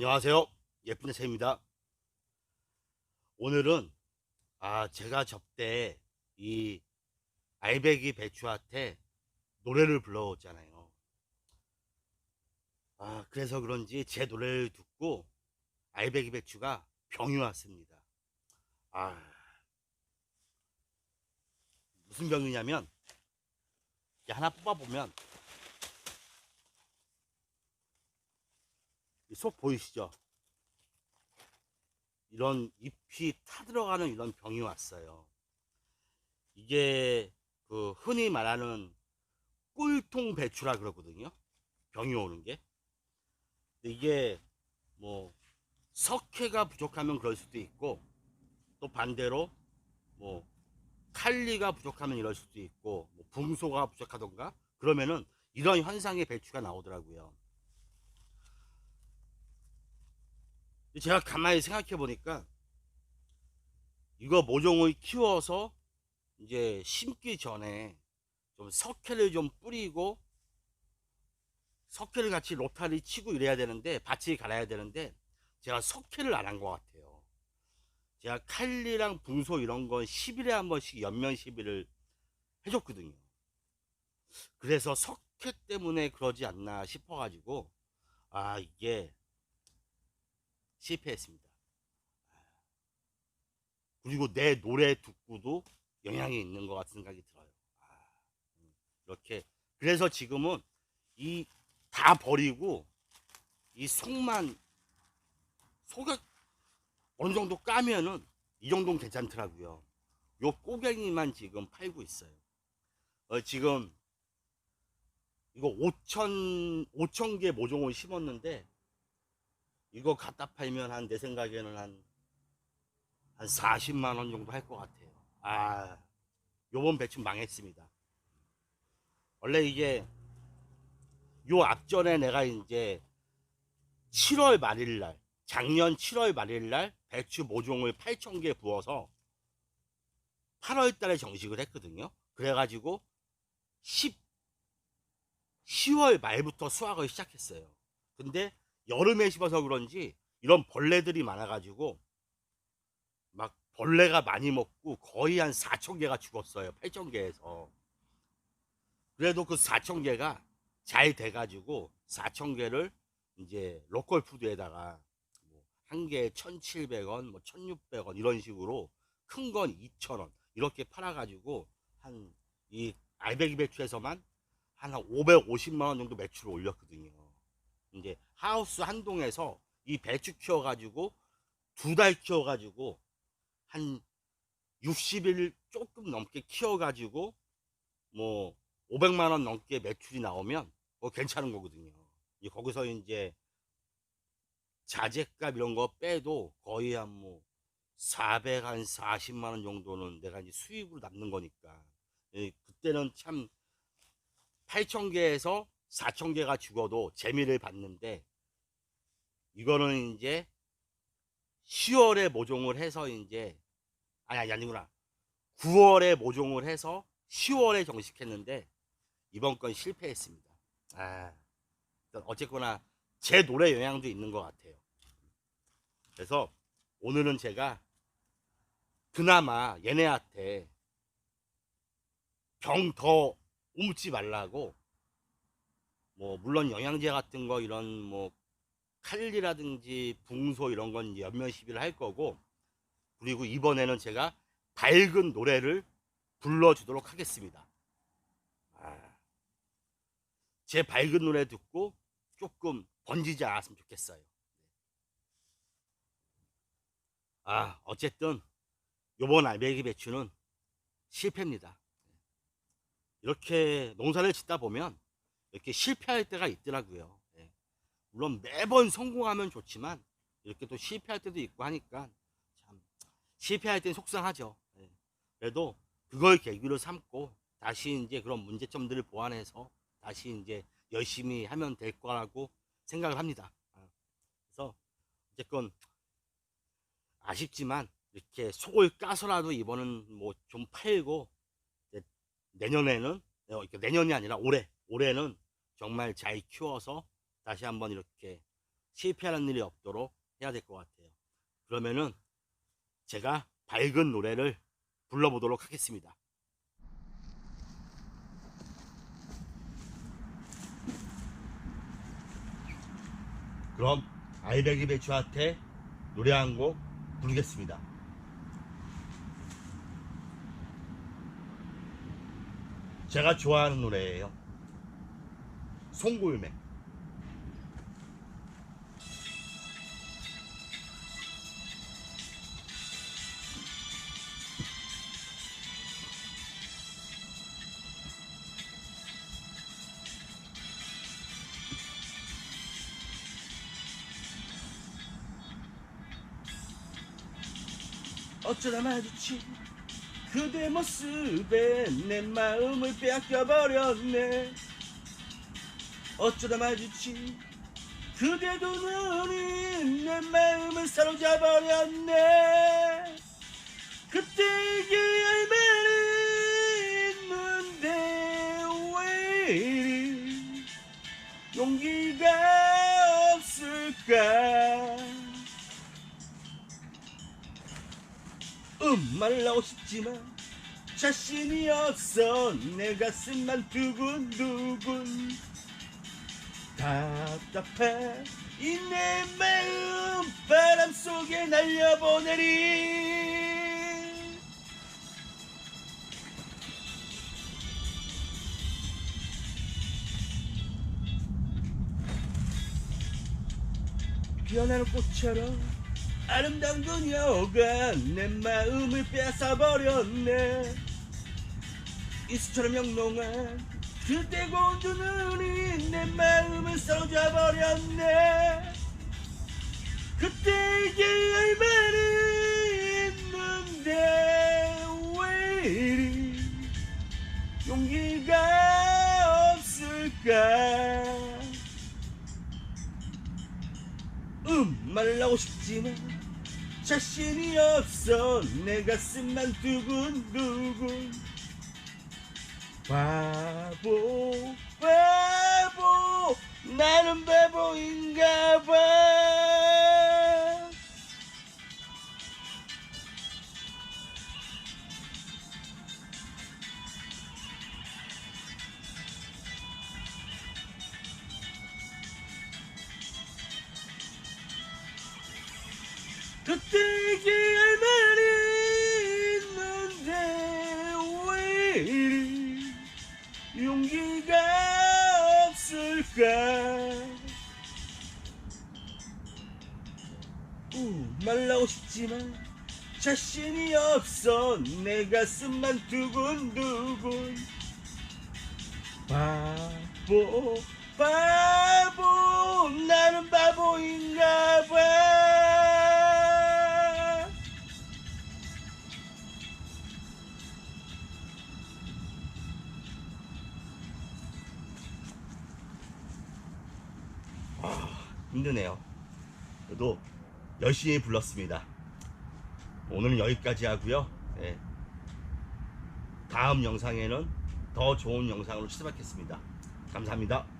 안녕하세요. 예쁜 여차입니다. 오늘은 아 제가 접대 이 알배기 배추한테 노래를 불러왔잖아요. 아 그래서 그런지 제 노래를 듣고 알배기 배추가 병이 왔습니다. 아 무슨 병이냐면 하나 뽑아보면 속 보이시죠? 이런 잎이 타들어가는 이런 병이 왔어요. 이게 그 흔히 말하는 꿀통 배추라 그러거든요. 병이 오는 게. 이게 뭐 석회가 부족하면 그럴 수도 있고 또 반대로 뭐 칼리가 부족하면 이럴 수도 있고 뭐 붕소가 부족하던가 그러면은 이런 현상의 배추가 나오더라고요. 제가 가만히 생각해 보니까 이거 모종을 키워서 이제 심기 전에 좀 석회를 좀 뿌리고 석회를 같이 로타리 치고 이래야 되는데 밭이 갈아야 되는데 제가 석회를 안 한 것 같아요. 제가 칼리랑 붕소 이런 건 10일에 한 번씩 연면 시비를 해줬거든요. 그래서 석회 때문에 그러지 않나 싶어가지고 아 이게 실패했습니다. 그리고 내 노래 듣고도 영향이 있는 것 같은 생각이 들어요. 아, 음, 이렇게 그래서 지금은 이 다 버리고 이 속만 속에 어느 정도 까면은 이 정도는 괜찮더라고요. 요 꼬갱이만 지금 팔고 있어요. 어, 지금 이거 5천 5천 개 모종을 심었는데 이거 갖다 팔면 한 내 생각에는 한, 한 40만 원 정도 할 것 같아요. 아, 요번 배추 망했습니다. 원래 이게 요 앞전에 내가 이제 7월 말일 날, 작년 7월 말일 날 배추 모종을 8천 개 부어서 8월 달에 정식을 했거든요. 그래가지고 10, 10월 말부터 수확을 시작했어요. 근데 여름에 심어서 그런지 이런 벌레들이 많아가지고 막 벌레가 많이 먹고 거의 한 4천 개가 죽었어요. 8천 개에서. 그래도 그 4천 개가 잘 돼가지고 4천 개를 이제 로컬 푸드에다가 뭐 한 개에 1,700원, 뭐 1,600원 이런 식으로 큰 건 2,000원 이렇게 팔아가지고 한 이 알배기 배추에서만 한 550만 원 정도 매출을 올렸거든요. 이제 하우스 한 동에서 이 배추 키워가지고 두 달 키워가지고 한 60일 조금 넘게 키워가지고 뭐 500만 원 넘게 매출이 나오면 뭐 괜찮은 거거든요. 거기서 이제 자재값 이런 거 빼도 거의 한 뭐 400, 한 40만 원 정도는 내가 이제 수입으로 남는 거니까. 예, 그때는 참 8천 개에서 4천 개가 죽어도 재미를 봤는데 이거는 이제 10월에 모종을 해서 이제 아니 아니 아니구나 9월에 모종을 해서 10월에 정식했는데 이번 건 실패했습니다. 아 어쨌거나 제 노래 영향도 있는 것 같아요. 그래서 오늘은 제가 그나마 얘네한테 병 더 옮지 말라고 뭐 물론 영양제 같은 거 이런 뭐 칼리라든지 붕소 이런 건 연면 시비를 할 거고 그리고 이번에는 제가 밝은 노래를 불러주도록 하겠습니다. 아, 제 밝은 노래 듣고 조금 번지지 않았으면 좋겠어요. 아 어쨌든 요번 알배기 배추는 실패입니다. 이렇게 농사를 짓다 보면 이렇게 실패할 때가 있더라고요. 예. 물론 매번 성공하면 좋지만 이렇게 또 실패할 때도 있고 하니까 참 실패할 땐 속상하죠. 예. 그래도 그걸 계기로 삼고 다시 이제 그런 문제점들을 보완해서 다시 이제 열심히 하면 될 거라고 생각을 합니다. 아, 그래서 어쨌건 아쉽지만 이렇게 속을 까서라도 이번은 뭐 좀 팔고 내년에는 어, 내년이 아니라 올해 올해는 정말 잘 키워서 다시 한번 이렇게 실패하는 일이 없도록 해야 될 것 같아요. 그러면은 제가 밝은 노래를 불러보도록 하겠습니다. 그럼 알배기 배추한테 노래 한 곡 부르겠습니다. 제가 좋아하는 노래예요. 송골매. 어쩌다 마주친 그대 모습에 내 마음을 뺏겨버렸네 어쩌다 마주친 그대도 눈이 내 마음을 사로잡아버렸네. 그때 이게 얼마나 있는데 왜 용기가 없을까? 음 말라고 싶지만 자신이 없어. 내 가슴만 두근두근 답답해. 이 내 마음 바람 속에 날려보내리. 피어나는 꽃처럼 아름다운 그녀가 내 마음을 뺏어버렸네. 이수처럼 영롱한 고운 두 눈이 내 마음을 사로잡아버렸네. 그때 이게 얼마나 있는데 왜 이리 용기가 없을까? 음 말라고 싶지만 자신이 없어. 내 가슴만 두근두근 바보 바보 나는 바보인가 봐. 그때 말라고 싶지만 자신이 없어 내 가슴만 두근두근 바보 바보 나는 바보인가 봐 아, 힘드네요. 열심히 불렀습니다. 오늘은 여기까지 하고요. 예. 다음 영상에는 더 좋은 영상으로 찾아뵙겠습니다. 감사합니다.